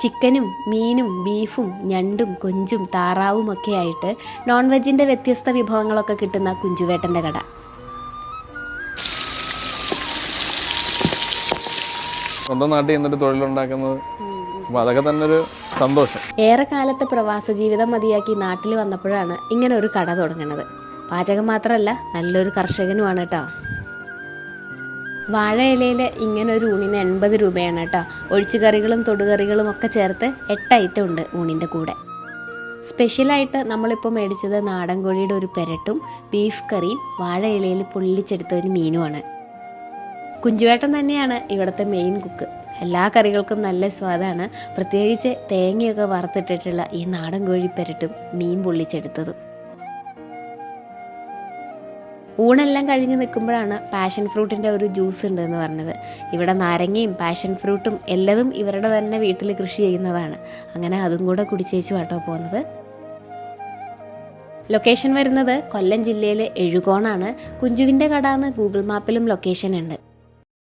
ചിക്കനും മീനും ബീഫും ഞണ്ടും കൊഞ്ചും താറാവും ഒക്കെ ആയിട്ട് നോൺ വെജിന്റെ വ്യത്യസ്ത വിഭവങ്ങളൊക്കെ കിട്ടുന്ന കുഞ്ചുവേട്ടന്റെ കട. സ്വന്തം നാട്ടിൽ നിന്നൊരു തൊഴിലുണ്ടാക്കുന്നത് അപ്പോൾ അതൊക്കെ തന്നെ ഒരു സന്തോഷം. ഏറെ കാലത്തെ പ്രവാസ ജീവിതം മതിയാക്കി നാട്ടിൽ വന്നപ്പോഴാണ് ഇങ്ങനെ ഒരു കട തുടങ്ങുന്നത് പാചകം മാത്രമല്ല നല്ലൊരു കർഷകനുമാണ് കേട്ടോ. വാഴ ഇലയിൽ ഇങ്ങനെ ഒരു ഊണിന് എൺപത് രൂപയാണ് കേട്ടോ. ഒഴിച്ചുകറികളും തൊടുകറികളും ഒക്കെ ചേർത്ത് എട്ട് ഐറ്റം ഉണ്ട് ഊണിന്റെ കൂടെ. സ്പെഷ്യലായിട്ട് നമ്മളിപ്പോൾ മേടിച്ചത് നാടൻ കോഴിയുടെ ഒരു പെരട്ടും ബീഫ് കറിയും വാഴയിലയിൽ പൊള്ളിച്ചെടുത്ത ഒരു മീനുമാണ്. കുഞ്ചുവേട്ടൻ തന്നെയാണ് ഇവിടുത്തെ മെയിൻ കുക്ക് എല്ലാ കറികൾക്കും നല്ല സ്വാദാണ്. പ്രത്യേകിച്ച് തേങ്ങയൊക്കെ വറുത്തിട്ടിട്ടുള്ള ഈ നാടൻ കോഴി പെരട്ടും മീൻ പൊള്ളിച്ചെടുത്തതും. ഊണെല്ലാം കഴിഞ്ഞ് നിൽക്കുമ്പോഴാണ് പാഷൻ ഫ്രൂട്ടിന്റെ ഒരു ജ്യൂസ് ഉണ്ട് എന്ന് പറഞ്ഞത്. ഇവിടെ നാരങ്ങയും പാഷൻ ഫ്രൂട്ടും എല്ലതും ഇവരുടെ തന്നെ വീട്ടിൽ കൃഷി ചെയ്യുന്നതാണ്. അങ്ങനെ അതും കൂടെ കുടിച്ചേച്ചു കേട്ടോ പോകുന്നത്. ലൊക്കേഷൻ വരുന്നത് കൊല്ലം ജില്ലയിലെ എഴുകോണാണ്. കുഞ്ചുവിന്റെ കട എന്ന് ഗൂഗിൾ മാപ്പിലും ലൊക്കേഷൻ ഉണ്ട്.